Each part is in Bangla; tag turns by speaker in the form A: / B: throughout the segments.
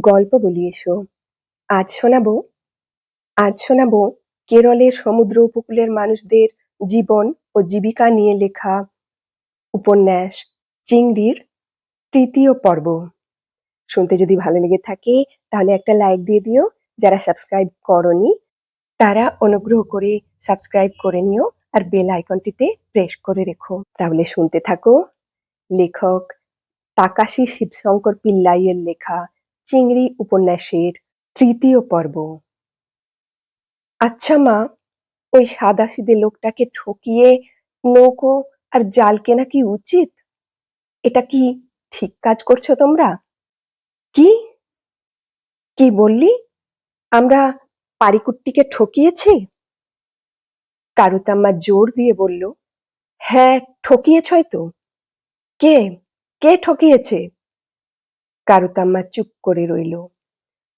A: গল্প বলি এসো। আজ শোনাবো আজ শোনাবো কেরলের সমুদ্র উপকূলের মানুষদের জীবন ও জীবিকা নিয়ে লেখা উপন্যাস চিংড়ির তৃতীয় পর্ব। শুনতে যদি ভালো লেগে থাকে, তাহলে একটা লাইক দিয়ে দিও। যারা সাবস্ক্রাইব করনি, তারা অনুগ্রহ করে সাবস্ক্রাইব করে নিও আর বেল আইকনটিতে প্রেস করে রেখো। তাহলে শুনতে থাকো। লেখক তাকাশি শিবশঙ্কর পিল্লাইয়ের লেখা চিংড়ি উপন্যাসের তৃতীয় পর্ব। আচ্ছা মা, ওই সাদাসিদে লোকটাকে ঠকিয়ে নৌকো আর জাল কেনা কি উচিত? এটা কি ঠিক কাজ করছ তোমরা? কি? কি বললি? আমরা পারিকুট্টিকে ঠকিয়েছি? কারুতাম্মা জোর দিয়ে বলল হ্যাঁ ঠকিয়েছই তো। কে? কে ঠকিয়েছে? কারুতাম্মা চুপ করে রইল।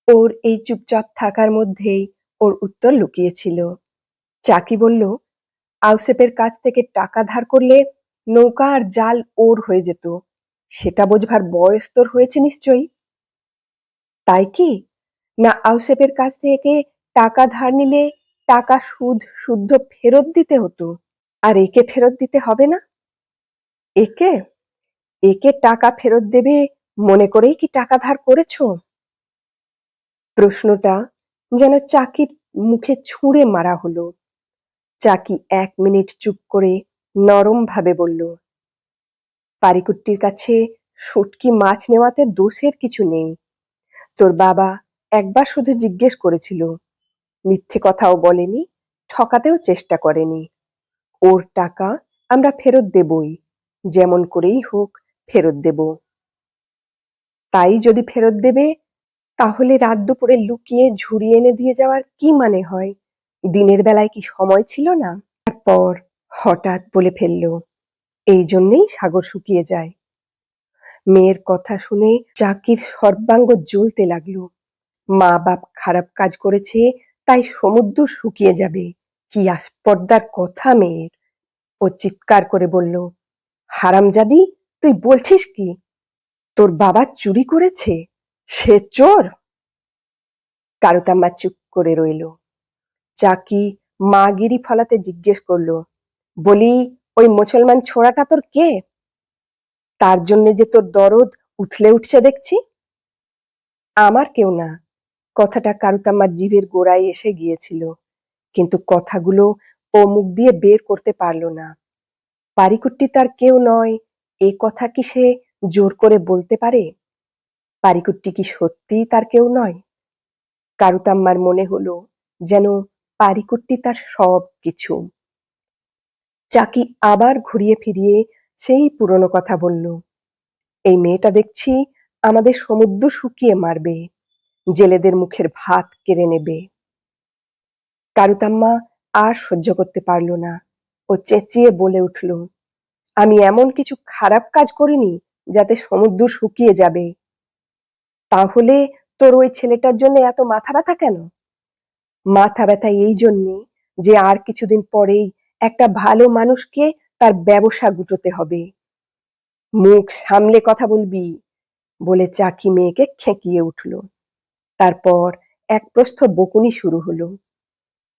A: ওর এই চুপচাপ থাকার মধ্যেই ওর উত্তর লুকিয়েছিল। চাকি বলল, আউসেপের কাছ থেকে টাকা ধার করলে নৌকা আর জাল ওর হয়ে যেত। সেটা বোঝবার বয়স তোর হয়েছে নিশ্চয়ই? তাই কি? না, আউসেপের কাছ থেকে টাকা ধার নিলে টাকা সুদ, শুদ্ধ ফেরত দিতে হতো। আর একে ফেরত দিতে হবে না? একে? একে টাকা ফেরত দেবে মনে করেই কি টাকা ধার করেছ? প্রশ্নটা যেন চাকির মুখে ছুঁড়ে মারা হলো। চাকি এক মিনিট চুপ করে নরম ভাবে বলল, পারিকুট্টির কাছে শুটকি মাছ নেওয়াতে দোষের কিছু নেই। তোর বাবা একবার শুধু জিজ্ঞেস করেছিল, মিথ্যে কথাও বলেনি, ঠকাতেও চেষ্টা করেনি। ওর টাকা আমরা ফেরত দেবই, যেমন করেই হোক ফেরত দেব। তাই যদি ফেরত দেবে, তাহলে রাত দুপুরে লুকিয়ে ঝুড়ি এনে দিয়ে যাওয়ার কি মানে হয়? দিনের বেলায় কি সময় ছিল না? তারপর হঠাৎ বলে ফেলল, এই জন্যেই সাগর শুকিয়ে যায়। মেয়ের কথা শুনে চাকির সর্বাঙ্গ জ্বলতে লাগল। মা বাপ খারাপ কাজ করেছে, তাই সমুদ্র শুকিয়ে যাবে। কি আস্পর্দার কথা মেয়ের। ও চিৎকার করে বলল, হারামজাদি, তুই বলছিস কি? তোর বাবা চুরি করেছে? সে চোর! কারুতাম্মা চুপ করে রইল। চাকি মা গিরি ফলাতে জিজ্ঞেস করল, বলি, ওই মুসলমান ছোড়াটা তোর কে? তার জন্য যে তোর দরদ উথলে উঠছে দেখছি। আমার কেউ না। কথাটা কারুতাম্মার জিভের গোড়ায় এসে গিয়েছিল, কিন্তু কথাগুলো ও মুখ দিয়ে বের করতে পারল না। পারিকুট্টি তার কেউ নয়, এ কথা কি সে জোর করে বলতে পারে? পারিকুট্টি কি সত্যি তার কেউ নয়? কারুতাম্মার মনে হলো যেন পারিকুট্টি তার সব কিছু। চাকি আবার ঘুরিয়ে ফিরিয়ে সেই পুরনো কথা বলল, এই মেয়েটা দেখছি আমাদের সমুদ্র শুকিয়ে মারবে, জেলেদের মুখের ভাত কেড়ে নেবে। কারুতাম্মা আর সহ্য করতে পারল না, ও চেঁচিয়ে বলে উঠল, আমি এমন কিছু খারাপ কাজ করিনি যাতে সমুদ্র শুকিয়ে যাবে। তাহলে তোর ওই ছেলেটার জন্য এত মাথা ব্যথা কেন? মাথা ব্যথা এই জন্যে যে আর কিছুদিন পরেই একটা ভালো মানুষকে তার ব্যবসা গুটোতে হবে। মুখ সামলে কথা বলবি বলে চাকি মেয়েকে খেঁকিয়ে উঠল। তারপর এক প্রস্থ বকুনি শুরু হলো।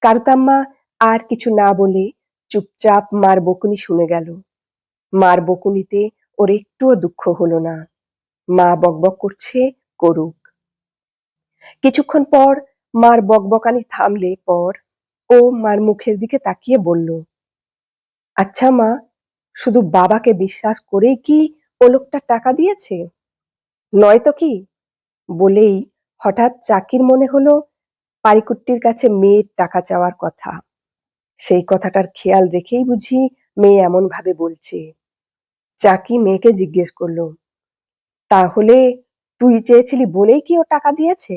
A: কারুতাম্মা আর কিছু না বলে চুপচাপ মার বকুনি শুনে গেল। মার বকুনিতে ওর একটুও দুঃখ হলো না। মা বকবক করছে, করুক। কিছুক্ষণ পর মার বকবকানি থামলে পর ও মার মুখের দিকে তাকিয়ে বলল আচ্ছা মা, শুধু বাবাকে বিশ্বাস করেই কি ও লোকটা টাকা দিয়েছে? নয়তো কি? বলেই হঠাৎ চাকির মনে হলো পারিকুট্টির কাছে মেয়ের টাকা চাওয়ার কথা। সেই কথাটার খেয়াল রেখেই বুঝি মেয়ে এমন ভাবে বলছে চাকি মেয়েকে জিজ্ঞেস করল, তাহলে তুই চেয়েছিলি বলেই কি ও টাকা দিয়েছে?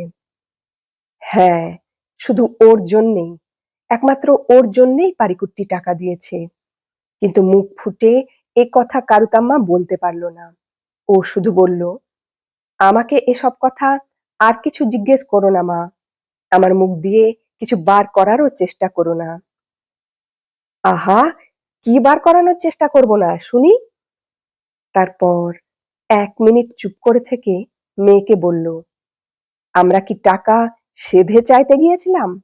A: হ্যাঁ শুধু ওর জন্যেই, একমাত্র ওর জন্যেই পারিকুট্টি টাকা দিয়েছে। কিন্তু মুখ ফুটে এ কথা কারুতাম্মা বলতে পারল না। ও শুধু বলল, আমাকে এসব কথা আর কিছু জিজ্ঞেস করো না মা। আমার মুখ দিয়ে কিছু বার করারও চেষ্টা করো না। আহা, কি বার করানোর চেষ্টা করব না, শুনি? তারপর এক মিনিট চুপ করে থেকে মেয়েকে বলল, আমরা কি টাকা সেধে চাইতে গিয়েছিলাম?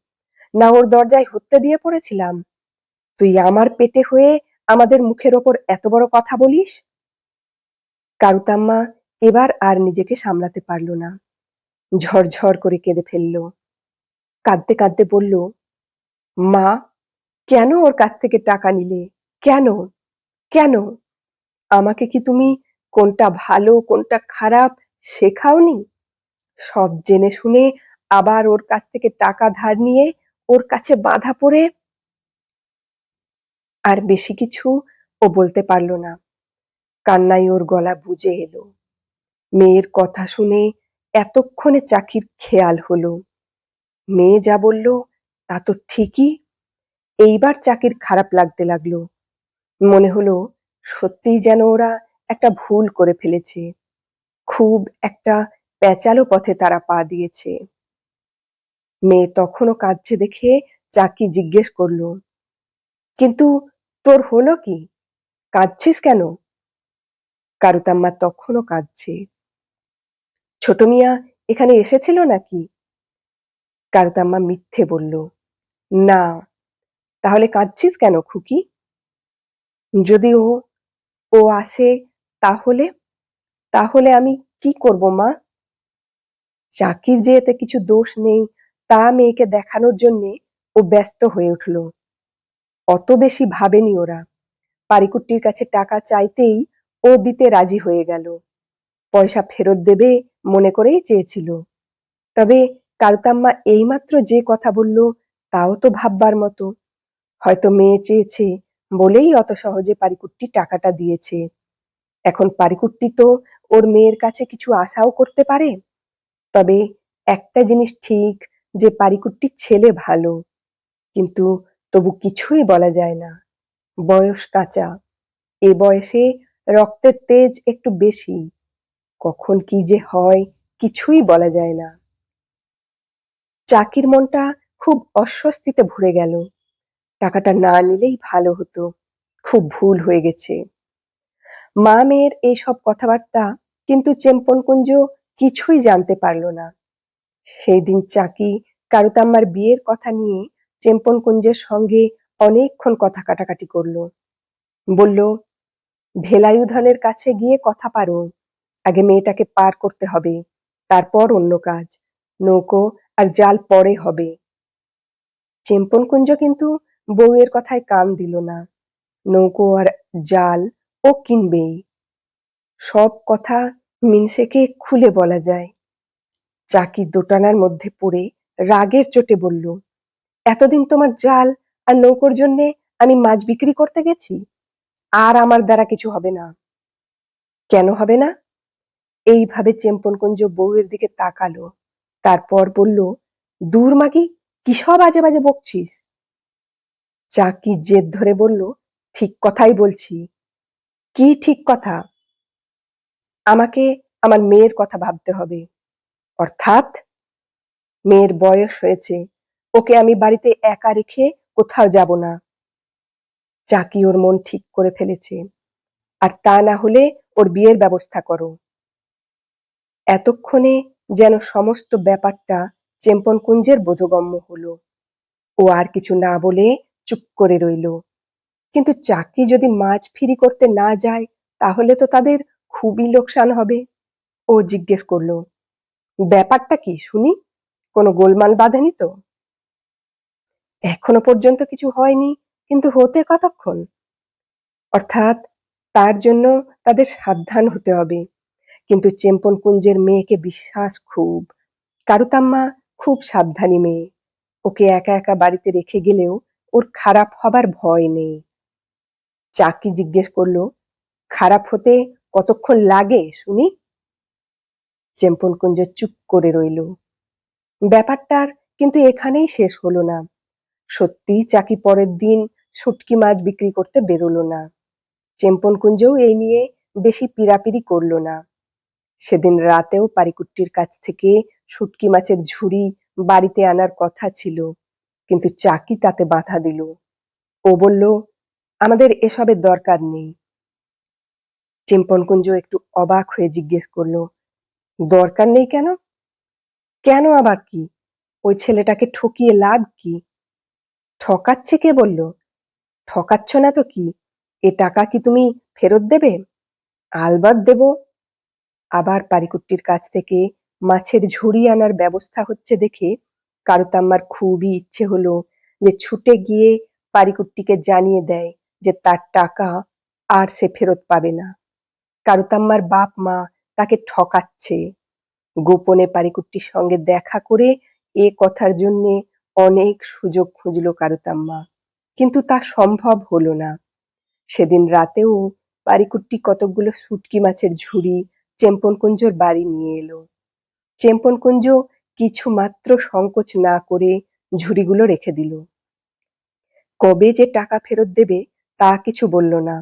A: না ওর দরজায় হত্যে দিয়ে পড়েছিলাম? তুই আমার পেটে হয়ে আমাদের মুখের ওপর এত বড় কথা বলিস? কারুতাম্মা এবার আর নিজেকে সামলাতে পারল না। ঝরঝর করে কেঁদে ফেলল। কাঁদতে কাঁদতে বলল, মা, কেন ওর কাছ থেকে টাকা নিলে? কেন? কেন? আমাকে কি তুমি কোনটা ভালো, কোনটা খারাপ শেখাওনি? সব জেনে শুনে আবার ওর কাছ থেকে টাকা ধার নিয়ে ওর কাছে বাধা পড়ে? আর বেশি কিছু ও বলতে পারল না। কান্নাই ওর গলা বুঝে এলো। মেয়ের কথা শুনে এতক্ষণে চাকির খেয়াল হলো। মেয়ে যা বলল, তা তো ঠিকই। এইবার চাকির খারাপ লাগতে লাগল। মনে হলো সত্যিই যেন ওরা একটা ভুল করে ফেলেছে। খুব একটা প্যাঁচালো পথে তারা পা দিয়েছে। মেয়ে তখনও কাঁদছে দেখে চাকি জিজ্ঞেস করল, কিন্তু তোর হলো কি? কাঁদছিস কেন? কারুতাম্মা তখনও কাঁদছে। ছোট মিয়া, এখানে এসেছিল নাকি? কারুতাম্মা মিথ্যে বলল, না। তাহলে কাঁদছিস কেন খুকি? যদি ও ও আসে তাহলে? তাহলে আমি কি করব, মা? চাকির যে এতে কিছু দোষ নেই, তা মেয়েকে দেখানোর জন্যে ও ব্যস্ত হয়ে উঠল। অত বেশি ভাবেনি ওরা। পারিকুট্টির কাছে টাকা চাইতেই ও দিতে রাজি হয়ে গেল। পয়সা ফেরত দেবে মনে করেই চেয়েছিল। তবে কারুতাম্মা এইমাত্র যে কথা বলল, তাও তো ভাববার মতো। হয়তো মেয়ে চেয়েছে বলেই অত সহজে পারিকুট্টি টাকাটা দিয়েছে। এখন পারিকুট্টি তো ওর মেয়ের কাছে কিছু আশাও করতে পারে। তবে একটা জিনিস ঠিক, যে পারিকুট্টির ছেলে ভালো। কিন্তু তবু কিছুই বলা যায় না। বয়স কাঁচা। এ বয়সে রক্তের তেজ একটু বেশি। কখন কি যে হয় কিছুই বলা যায় না। চাকির মনটা খুব অস্বস্তিতে ভরে গেল। টাকাটা না নিলেই ভালো হতো। খুব ভুল হয়ে গেছে। মা মেয়ের এইসব কথাবার্তা কিন্তু চেম্পনকুঞ্জ কিছুই জানতে পারল না। সেই দিন চাকি কারুতাম্মার বিয়ের কথা নিয়ে চেম্পনকুঞ্জের সঙ্গে অনেকক্ষণ কথা কাটাকাটি করল। বলল, ভেলায়ুধনের কাছে গিয়ে কথা পারো। আগে মেয়েটাকে পার করতে হবে, তারপর অন্য কাজ। নৌকো আর জাল পরে হবে। চেম্পনকুঞ্জ কিন্তু বউয়ের কথায় কান দিল না। নৌকো আর জাল ও কিনবেই। সব কথা মিনসেকে খুলে বলা যায়। চাকি দোটানার মধ্যে পড়ে রাগের চোটে বলল, এতদিন তোমার জাল আর নৌকোর জন্যে আমি মাছ বিক্রি করতে গেছি? আর আমার দ্বারা কিছু হবে না। কেন হবে না? এইভাবে চেম্পনকুঞ্জ বউয়ের দিকে তাকালো। তারপর বলল, দূর মাগি, কি সব আজে বাজে বকছিস? চাকি জেদ ধরে বলল, ঠিক কথাই বলছি। কি ঠিক কথা? আমাকে আমার মেয়ের কথা ভাবতে হবে। অর্থাৎ? মেয়ের বয়স হয়েছে। ওকে আমি বাড়িতে একা রেখে কোথাও যাব না। চাকি ওর মন ঠিক করে ফেলেছে। আর তা না হলে ওর বিয়ের ব্যবস্থা করো। এতক্ষণে যেন সমস্ত ব্যাপারটা চেম্পনকুঞ্জের বোধগম্য হলো। ও আর কিছু না বলে চুপ করে রইল। কিন্তু চাকরি যদি মাছ ফিরি করতে না যায়, তাহলে তো তাদের খুবই লোকসান হবে। ও জিজ্ঞেস করল, ব্যাপারটা কি শুনি? কোনো গোলমাল বাঁধেনি তো? এখনও পর্যন্ত কিছু হয়নি, কিন্তু হতে কতক্ষণ? অর্থাৎ তার জন্য তাদের সাবধান হতে হবে। কিন্তু চেম্পন কুঞ্জের মেয়েকে বিশ্বাস খুব। কারুতাম্মা খুব সাবধানী মেয়ে। ওকে একা একা বাড়িতে রেখে গেলেও ওর খারাপ হবার ভয় নেই। চাকি জিজ্ঞেস করল, খারাপ হতে কতক্ষণ লাগে শুনি? চেম্পন কুঞ্জ চুপ করে রইল। ব্যাপারটার কিন্তু এখানেই শেষ হলো না। সত্যিই চাকি পরের দিন শুটকি মাছ বিক্রি করতে বেরোলো না। চেম্পনকুঞ্জও এই নিয়ে বেশি পিরাপিরি করল না। সেদিন রাতেও পারিকুট্টির কাছ থেকে শুটকি মাছের ঝুড়ি বাড়িতে আনার কথা ছিল। কিন্তু চাকি তাতে বাধা দিল। ও বলল, আমাদের এসবের দরকার নেই। চিম্পনকুঞ্জ একটু অবাক হয়ে জিজ্ঞেস করল, দরকার নেই কেন? কেন আবার কি? ওই ছেলেটাকে ঠকিয়ে লাভ কি? ঠকাচ্ছে কে? বলল, ঠকাচ্ছ না তো কি? এ টাকা কি তুমি ফেরত দেবে? আলবাদ দেব। আবার পারিকুট্টির কাছ থেকে মাছের ঝুড়ি আনার ব্যবস্থা হচ্ছে দেখে কারুতাম্মার খুবই ইচ্ছে হলো যে ছুটে গিয়ে পারিকুট্টিকে জানিয়ে দেয় যে তার টাকা আর সে ফেরত পাবে না। কারুতাম্মার বাপ মা তাকে ঠকাচ্ছে। গোপনে পারিকুট্টির সঙ্গে দেখা করে এ কথার জন্যে অনেক সুযোগ খুঁজল কারুতাম্মা কিন্তু তা সম্ভব হলো না। সেদিন রাতেও পারিকুট্টি কতকগুলো শুটকি মাছের ঝুড়ি, চেম্পনকুঞ্জর বাড়ি নিয়ে এলো। চেম্পনকুঞ্জ কিছু মাত্র সংকোচ না করে ঝুড়িগুলো রেখে দিল। কবে যে টাকা ফেরত দেবে তা কিছু বলল না।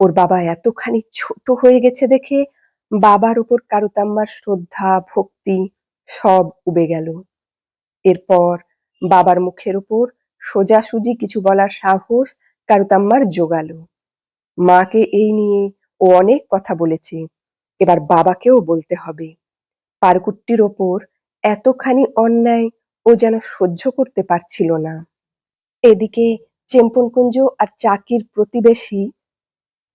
A: ওর বাবা এতখানি ছোট হয়ে গেছে দেখে বাবার উপর কারুতাম্মার শ্রদ্ধা, ভক্তি সব উবে গেল। এরপর বাবার মুখের উপর সোজাসুজি কিছু বলার সাহস কারুতাম্মার জোগালো। মাকে এই নিয়ে ও অনেক কথা বলেছে। এবার বাবাকেও বলতে হবে। পারকুট্টির ওপর এতখানি অন্যায় ও যেন সহ্য করতে পারছিল না। এদিকে চেম্পনকুঞ্জ আর চাকির প্রতিবেশী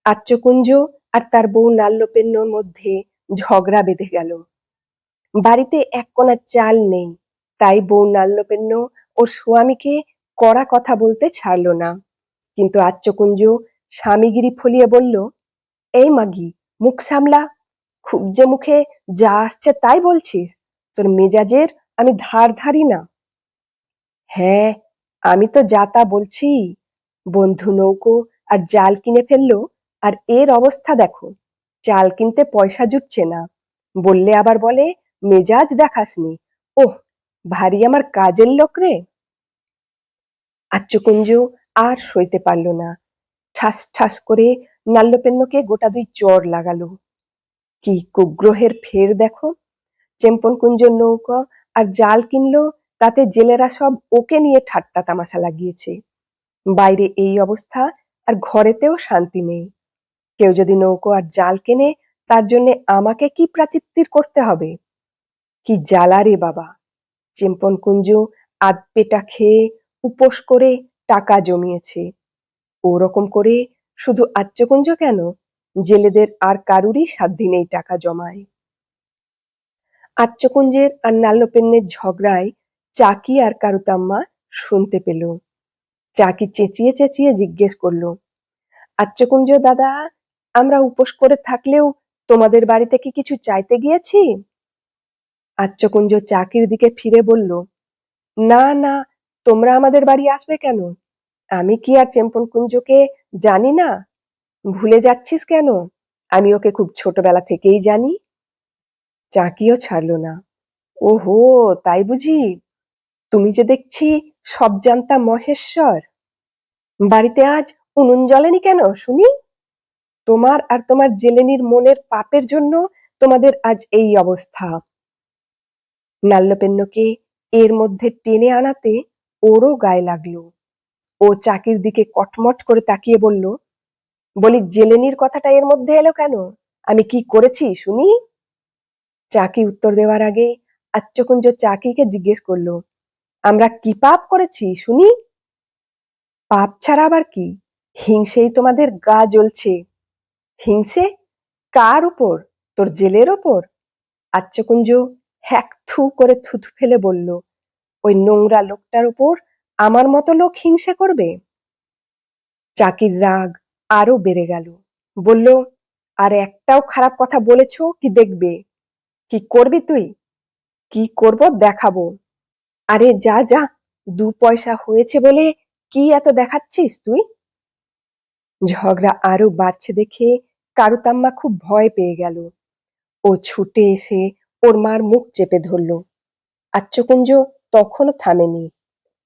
A: আচ্চকুঞ্জ আর তার বউ নাল্যপেন্নর মধ্যে ঝগড়া বেঁধে গেল। বাড়িতে এক কোনা চাল নেই, তাই বউ নাল্যপেন্ন ওর স্বামীকে কড়া কথা বলতে ছাড়ল না। কিন্তু আচ্চকুঞ্জ স্বামীগিরি ফলিয়ে বলল, এই মাগি, মুখ সামলা। খুব যে মুখে যা আসছে তাই বলছিস। তোর মেজাজের আমি ধার ধারি না। হ্যাঁ আমি তো যা তা বলছি। বন্ধু নৌকো আর জাল কিনে ফেলল, আর এর অবস্থা দেখো। চাল কিনতে পয়সা জুটছে না। বললে আবার বলে, মেজাজ দেখাসনি। ওহ, ভারী আমার কাজের লোক রে! আচ্চকুঞ্জ আর সইতে পারল না। ঠাস ঠাস করে নাল্যপেন্নকে গোটা দুই চর লাগালো। কি কুগ্রহের ফের দেখো। চেম্পনকুঞ্জ নৌকা আর জাল কিনলো, তাতে জেলেরা সব ওকে নিয়ে ঠাট্টা তামাশা লাগিয়েছে। বাইরে এই অবস্থা আর ঘরেতেও শান্তি নেই। কেউ যদি নৌকো আর জাল কেনে, তার জন্য আমাকে কি প্রাচিত্তির করতে হবে? কি জ্বালা রে বাবা! চেম্পনকুঞ্জ আধ পেটা খেয়ে উপোস করে টাকা জমিয়েছে। ওরকম করে শুধু আচ্চকুঞ্জ কেন? জেলেদের আর কারুরই সাধ্যি নেই টাকা জমায়। আচ্চকুঞ্জের আর নাল্যপেন্নের ঝগড়ায় চাকি আর কারুতাম্মা শুনতে পেল। চাকি চেঁচিয়ে চেঁচিয়ে জিজ্ঞেস করল, আচ্চকুঞ্জ দাদা, আমরা উপোস করে থাকলেও তোমাদের বাড়িতে কি কিছু চাইতে গিয়েছি? আচ্চকুঞ্জ চাকির দিকে ফিরে বলল, না না, তোমরা আমাদের বাড়ি আসবে কেন? আমি কি আর চেম্পন কুঞ্জকে জানি না? ভুলে যাচ্ছিস কেন? আমি ওকে খুব ছোটবেলা থেকেই জানি। চাকিও ছাড়লো না। ওহো, তাই বুঝি? তুমি যে দেখছি সব জানতা মহেশ্বর। বাড়িতে আজ উনুন জ্বলেনি কেন, শুনি? তোমার আর তোমার জেলেনির মনের পাপের জন্য তোমাদের আজ এই অবস্থা। নাল্যপেন্নকে এর মধ্যে টেনে আনাতে ওরও গায়ে লাগল। ও চাকির দিকে কটমট করে তাকিয়ে বলল, বলি, জেলেনির কথাটা এর মধ্যে এলো কেন? আমি কি করেছি, শুনি? চাকি উত্তর দেওয়ার আগে আচ্চকুঞ্জ চাকিকে জিজ্ঞেস করল, আমরা কি পাপ করেছি, শুনি? পাপ ছাড়া আবার কি? হিংসেই তোমাদের গা জ্বলছে। হিংসে? কার উপর? তোর জেলের ওপর আচ্চকুঞ্জ হ্যাক থু করে থুথু ফেলে বলল, ওই নোংরা লোকটার উপর আমার মতো লোক হিংসে করবে? চাকির রাগ আরও বেড়ে গেল। বলল, আর একটাও খারাপ কথা বলেছ কি দেখবে? কি করবি তুই? কি করব দেখাবো। আরে যা যা, দু পয়সা হয়েছে বলে কি এত দেখাচ্ছিস তুই? ঝগড়া আরও বাড়ছে দেখে কারুতাম্মা খুব ভয় পেয়ে গেল। ও ছুটে এসে ওর মার মুখ চেপে ধরল। আচ্চকুঞ্জ তখনও থামেনি।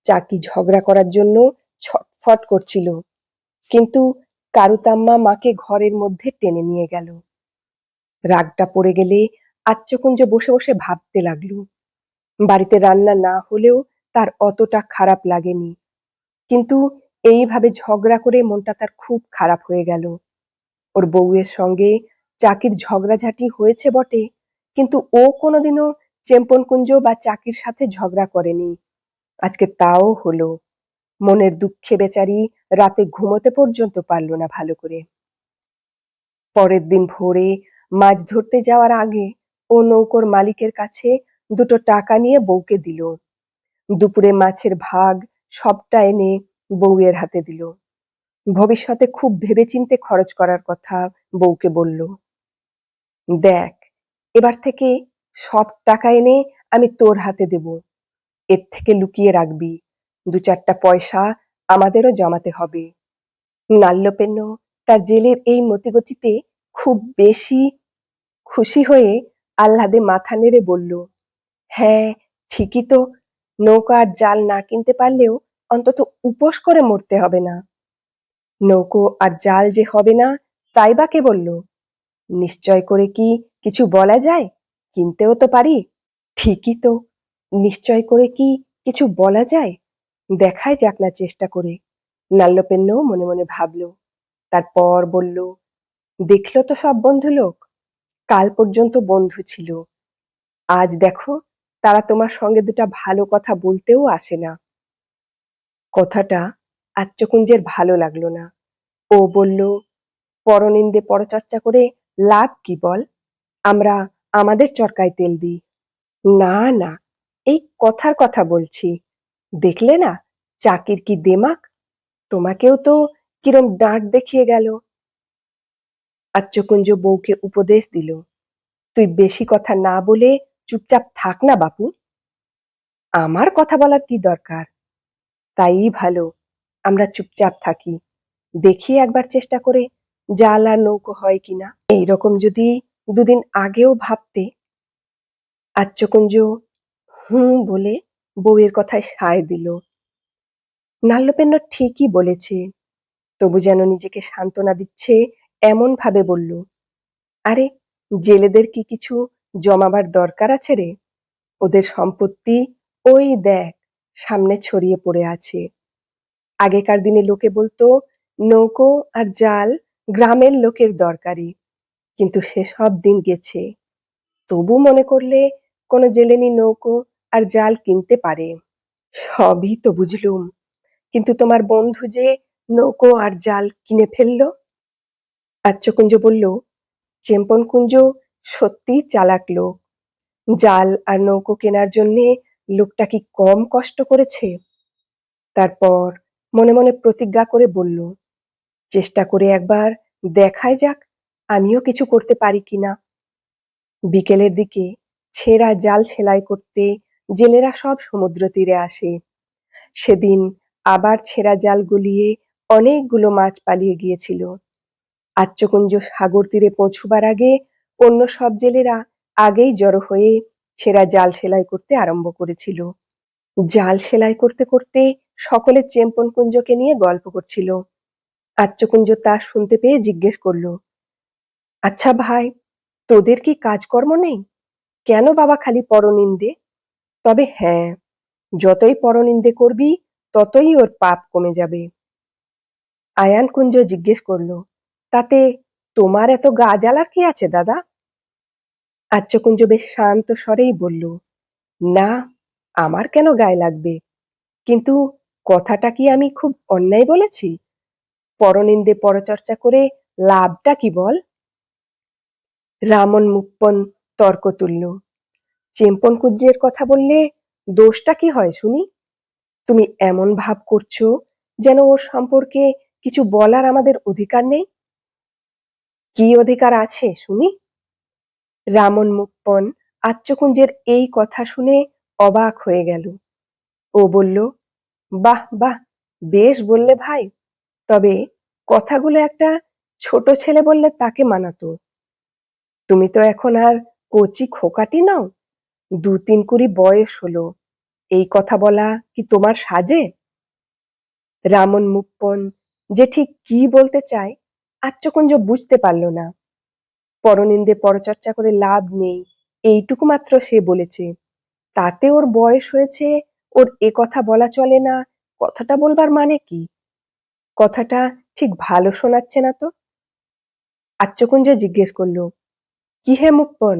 A: চাকি ঝগড়া করার জন্য ছটফট করছিল। কিন্তু কারুতাম্মা মাকে ঘরের মধ্যে টেনে নিয়ে গেল। রাগটা পড়ে গেলে আচ্চকুঞ্জ বসে বসে ভাবতে লাগল। বাড়িতে রান্না না হলেও তার অতটা খারাপ লাগেনি। কিন্তু এইভাবে ঝগড়া করে মনটা তার খুব খারাপ হয়ে গেল। ওর বউয়ের সঙ্গে চাকির ঝগড়াঝাটি হয়েছে বটে, কিন্তু ও কোনোদিনও চেম্পনকুঞ্জ বা চাকির সাথে ঝগড়া করেনি। আজকে তাও হলো। মনের দুঃখে বেচারি রাতে ঘুমোতে পর্যন্ত পারল না ভালো করে। পরের দিন ভোরে মাছ ধরতে যাওয়ার আগে ও নৌকোর মালিকের কাছে দুটো টাকা নিয়ে বউকে দিল। দুপুরে মাছের ভাগ সবটা এনে বউয়ের হাতে দিল। ভবিষ্যতে খুব ভেবেচিন্তে খরচ করার কথা বউকে বলল। দেখ, এবার থেকে সব টাকা এনে আমি তোর হাতে দেব। এর থেকে লুকিয়ে রাখবি। দু চারটা পয়সা আমাদেরও জমাতে হবে। নাল্যপেন্ন তার জেলের এই মতিগতিতে খুব বেশি খুশি হয়ে আহ্লাদে মাথা নেড়ে বলল হ্যাঁ ঠিকই তো। নৌকা আর জাল না কিনতে পারলেও অন্তত উপোস করে মরতে হবে না। নৌকো আর জাল যে হবে না, তাই বা কে বলল? নিশ্চয় করে কি কিছু বলা যায়? কিনতেও তো পারি। ঠিকই তো। নিশ্চয় করে কি কিছু বলা যায়? দেখায় যাক না চেষ্টা করে। নাল্যপেন্নও মনে মনে ভাবল। তারপর বলল, দেখল তো সব বন্ধু লোক কাল পর্যন্ত বন্ধু ছিল। আজ দেখো, তারা তোমার সঙ্গে দুটা ভালো কথা বলতেও আসে না। কথাটা আচ্চকুঞ্জের ভালো লাগল না। ও বলল, পরনিন্দে পরচর্চা করে লাভ কি বল? আমরা আমাদের চরকায় তেল দিই। না না, এই কথার কথা বলছি। দেখলে না, চাকির কি দেমাক? তোমাকেও তো কিরম ডাঁট দেখিয়ে গেল। আচ্চকুঞ্জ বউকে উপদেশ দিল, তুই বেশি কথা না বলে চুপচাপ থাক না, বাপু। আমার কথা বলার কি দরকার? তাই ভালো, আমরা চুপচাপ থাকি। দেখি একবার চেষ্টা করে জাল আর নৌকো হয় কিনা এইরকম যদি দুদিন আগেও ভাবতে। আচ্চকুঞ্জ হুঁ বলে বউয়ের কথায় সায় দিল। নাল্যপেন্ন ঠিকই বলেছে, তবু যেন নিজেকে সান্ত্বনা দিচ্ছে এমন ভাবে বলল, আরে, জেলেদের কি কিছু জমাবার দরকার আছে রে? ওদের সম্পত্তি ওই দেখ, সামনে ছড়িয়ে পড়ে আছে। আগেকার দিনে লোকে বলতো, নৌকো আর জাল গ্রামের লোকের দরকারি, কিন্তু সেসব দিন গেছে। তবু মনে করলে কোনো জেলেনি নৌকো আর জাল কিনতে পারে। সবই তো বুঝলুম, কিন্তু তোমার বন্ধু যে নৌকো আর জাল কিনে ফেলল আচ্চকুঞ্জ বলল চেম্পনকুঞ্জ সত্যিই চালাক লোক। জাল আর নৌকো কেনার জন্যে লোকটা কি কম কষ্ট করেছে? তারপর মনে মনে প্রতিজ্ঞা করে বলল, চেষ্টা করে একবার দেখায় যাক, আমিও কিছু করতে পারি কিনা বিকেলের দিকে ছেঁড়া জাল সেলাই করতে জেলেরা সব সমুদ্র তীরে আসে। সেদিন আবার ছেঁড়া জাল গলিয়ে অনেকগুলো মাছ পালিয়ে গিয়েছিল। আচ্চকুঞ্জ সাগর তীরে পৌঁছবার আগে অন্য সব জেলেরা আগেই জড়ো হয়ে ছেঁড়া জাল সেলাই করতে আরম্ভ করেছিল। জাল সেলাই করতে করতে সকলে চেম্পনকুঞ্জকে নিয়ে গল্প করছিল। আচ্চকুঞ্জ তা শুনতে পেয়ে জিজ্ঞেস করল আচ্ছা ভাই, তোদের কি কাজকর্ম নেই? কেন বাবা খালি পরনিন্দে? তবে হ্যাঁ যতই পরনিন্দে করবি, ততই ওর পাপ কমে যাবে। আয়ান কুঞ্জ জিজ্ঞেস করল তাতে তোমার এত গা জ্বালার কি আছে, দাদা? আচ্চকুঞ্জ বেশ শান্ত স্বরেই বলল, না, আমার কেন গায়ে লাগবে? কিন্তু কথাটা কি আমি খুব অন্যায় বলেছি? পরনিন্দে পরচর্চা করে লাভটা কি বল? রামন মুপ্পন তর্ক তুলল, চেম্পন কুজ্জের কথা বললে দোষটা কি হয় শুনি? তুমি এমন ভাব করছ যেন ওর সম্পর্কে কিছু বলার আমাদের অধিকার নেই? কি অধিকার আছে, শুনি? রামন মুপ্পন আচ্চকুঞ্জের এই কথা শুনে অবাক হয়ে গেল। ও বলল, বাহ বাহ, বেশ বললে ভাই। তবে কথাগুলো একটা ছোট ছেলে বললে তাকে মানাতো। তুমি তো এখন আর কচি খোকাটি নাও। দু তিন কুড়ি বয়স হলো। এই কথা বলা কি তোমার সাজে? রামন মুপ্পন যে ঠিক কি বলতে চায় আচ্চকুঞ্জ বুঝতে পারল না। পরনিন্দে পরচর্চা করে লাভ নেই, এইটুকু মাত্র সে বলেছে। তাতে ওর বয়স হয়েছে, ওর এ কথা বলা চলে না, কথাটা বলবার মানে কি? কথাটা ঠিক ভালো শোনাচ্ছে না তো? আচ্চকুঞ্জ জিজ্ঞেস করল, কি হে মুপ্পন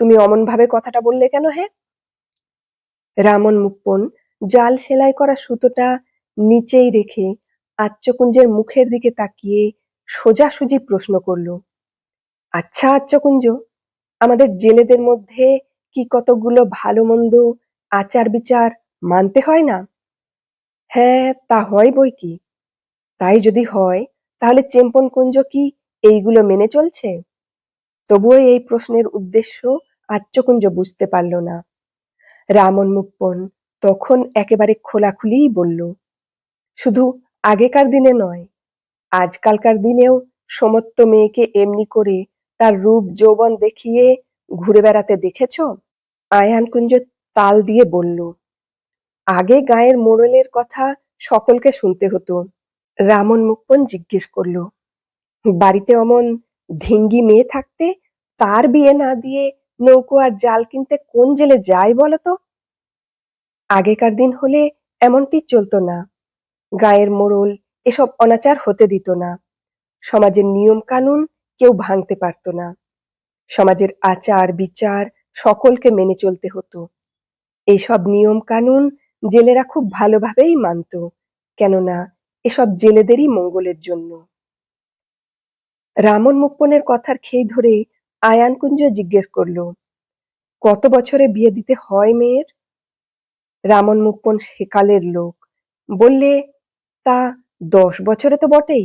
A: তুমি অমন ভাবে কথাটা বললে কেন হে? রামন মুপ্পন জাল সেলাই করা সুতোটা নিচেই রেখে আচ্চকুঞ্জের মুখের দিকে তাকিয়ে সোজাসুজি প্রশ্ন করল আচ্ছা আচ্চকুঞ্জ আমাদের জেলেদের মধ্যে কি কতগুলো ভালো মন্দ আচার বিচার মানতে হয় না? হ্যাঁ তা হয় বই কি। তাই যদি হয়, তাহলে চেম্পন কুঞ্জ কি এইগুলো মেনে চলছে? তবুও এই প্রশ্নের উদ্দেশ্য আচ্চকুঞ্জ বুঝতে পারল না। রামন মুপ্পন তখন একেবারে খোলাখুলিই বলল, শুধু আগেকার দিনে নয় আজকালকার দিনেও সমস্ত মেয়েকে এমনি করে তার রূপ, যৌবন দেখিয়ে ঘুরে বেড়াতে দেখেছ? আয়ানকুঞ্জ তাল দিয়ে বলল, আগে গায়ের মোড়লের কথা সকলকে শুনতে হতো। রামন মুক্পন জিজ্ঞেস করল, বাড়িতে অমন ধিঙ্গি মেয়ে থাকতে তার বিয়ে না দিয়ে নৌকো আর জাল কিনতে কোন জেলে যায় বলতো আগেকার দিন হলে এমনটি চলতো না। গায়ের মোড়ল এসব অনাচার হতে দিত না। সমাজের নিয়ম কানুন কেউ ভাঙতে পারত না। সমাজের আচার বিচার সকলকে মেনে চলতে হতো। এইসব নিয়ম কানুন জেলেরা খুব ভালোভাবেই মানত, কেননা এসব জেলেদেরই মঙ্গলের জন্য। রামন মুপ্পনের কথার খেই ধরে আয়ানকুঞ্জ জিজ্ঞেস করল, কত বছরে বিয়ে দিতে হয় মেয়ের? রামন মুপ্পন সেকালের লোক, বললে তা দশ বছরে তো বটেই।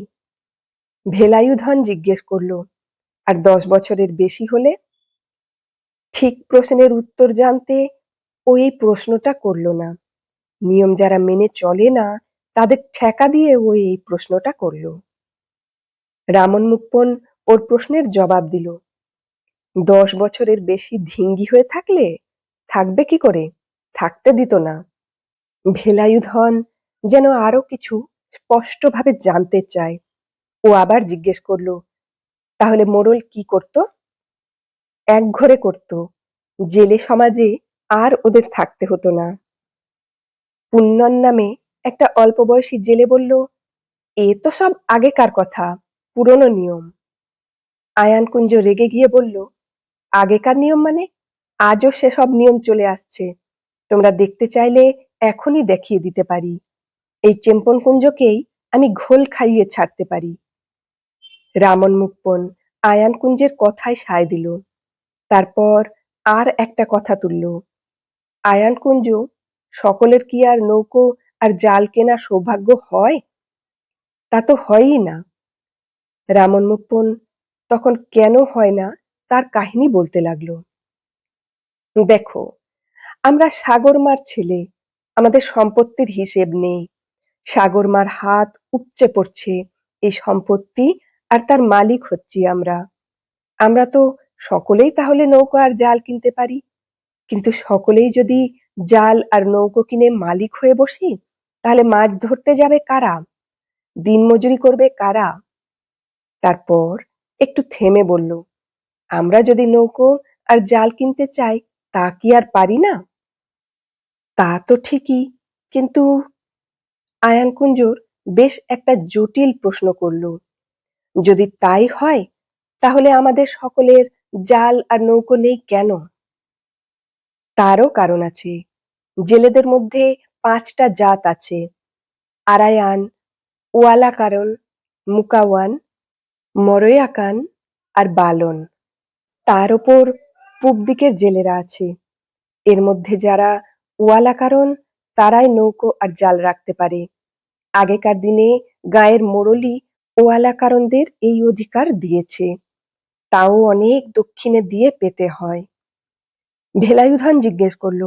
A: ভেলায়ুধন জিজ্ঞেস করল, আর দশ বছরের বেশি হলে? ঠিক প্রশ্নের উত্তর জানতে ও এই প্রশ্নটা করল না। নিয়ম যারা মেনে চলে না, তাদের ঠেকা দিয়ে ও এই প্রশ্নটা করল। রামন মুপ্পন ওর প্রশ্নের জবাব দিল, দশ বছরের বেশি ধিঙ্গি হয়ে থাকলে থাকবে কি করে? থাকতে দিত না। ভেলায়ুধন যেন আরও কিছু স্পষ্টভাবে জানতে চায়। ও আবার জিজ্ঞেস করল, তাহলে মোড়ল কি করত? এক ঘরে করত। জেলে সমাজে আর ওদের থাকতে হতো না। পুণ্যন নামে একটা অল্প বয়সী জেলে বলল, এ তো সব আগেকার কথা, পুরনো নিয়ম। আয়ানকুঞ্জ রেগে গিয়ে বলল, আগেকার নিয়ম মানে আজও সেসব নিয়ম চলে আসছে। তোমরা দেখতে চাইলে এখনই দেখিয়ে দিতে পারি। এই চেম্পন কুঞ্জকেই আমি ঘোল খাইয়ে ছাড়তে পারি। রামন মুপ্পন আয়ান কুঞ্জের কথায় সায় দিল। তারপর আর একটা কথা তুলল। আয়ান কুঞ্জ সকলের কি আর নৌকো আর জাল কেনা সৌভাগ্য হয়? তা তো হয়ই না। রামন মুপ্পন তখন কেন হয় না তার কাহিনী বলতে লাগল। দেখো, আমরা সাগরমার ছেলে, আমাদের সম্পত্তির হিসেব নেই। সাগরমার হাত উপচে পড়ছে। এই সম্পত্তি আর তার মালিক হচ্ছি আমরা। আমরা তো সকলেই তাহলে নৌকো আর জাল কিনতে পারি। কিন্তু সকলেই যদি জাল আর নৌকো কিনে মালিক হয়ে বসি, তাহলে মাছ ধরতে যাবে কারা? দিনমজুরি করবে কারা? তারপর একটু থেমে বলল, আমরা যদি নৌকো আর জাল কিনতে চাই, তা কি আর পারি না? তা তো ঠিকই, কিন্তু আয়ান কুঞ্জুর বেশ একটা জটিল প্রশ্ন করল। যদি তাই হয়, তাহলে আমাদের সকলের জাল আর নৌকো নেই কেন? তারও কারণ আছে। জেলেদের মধ্যে পাঁচটা জাত আছে। আরায়ান ওয়ালাকারন মুকাওয়ান, মরয়াকান আর বালন। তার ওপর পূব দিকের জেলেরা আছে। এর মধ্যে যারা ওয়ালাকারন তারাই নৌকো আর জাল রাখতে পারে। আগেকার দিনে গায়ের মোড়লি ওয়ালাকারনদের এই অধিকার দিয়েছে। তাও অনেক দক্ষিণে দিয়ে পেতে হয়। ভেলায়ুধন জিজ্ঞেস করল,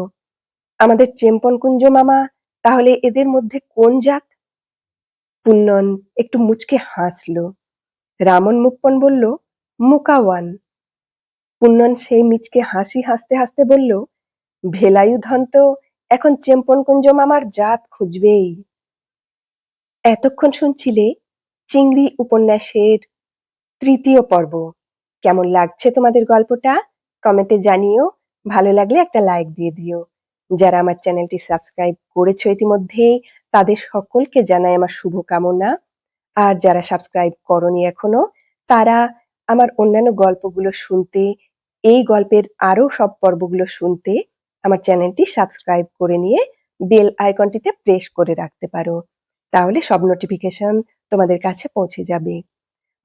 A: আমাদের চেম্পন কুঞ্জ মামা, তাহলে এদের মধ্যে কোন জাত? পুন্নন একটু মুচকে হাসল। রামন মুপ্পন বলল, মুকাওয়ান। পুন্নন সেই মিচকে হাসি হাসতে হাসতে বলল, ভেলায়ুধন তো এখন চেম্পন কুঞ্জ মামার জাত খুঁজবেই। এতক্ষণ শুনছিলে চিংড়ি উপন্যাসের তৃতীয় পর্ব। কেমন লাগছে তোমাদের গল্পটা? কমেন্টে জানিও। ভালো লাগলে একটা লাইক দিয়ে দিও। যারা আমার চ্যানেলটি সাবস্ক্রাইব করেছ ইতিমধ্যে, তাদের সকলকে জানাই আমার শুভকামনা। আর যারা সাবস্ক্রাইব করনি এখনও, তারা আমার অন্যান্য গল্পগুলো শুনতে, এই গল্পের আরও সব পর্বগুলো শুনতে আমার চ্যানেলটি সাবস্ক্রাইব করে নিয়ে বেল আইকনটিতে প্রেস করে রাখতে পারো। তাহলে সব নোটিফিকেশন তোমাদের কাছে পৌঁছে যাবে।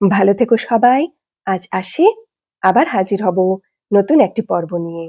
A: ভালো থেকো সবাই। আজ আসি। আবার হাজির হব নতুন একটি পর্ব নিয়ে।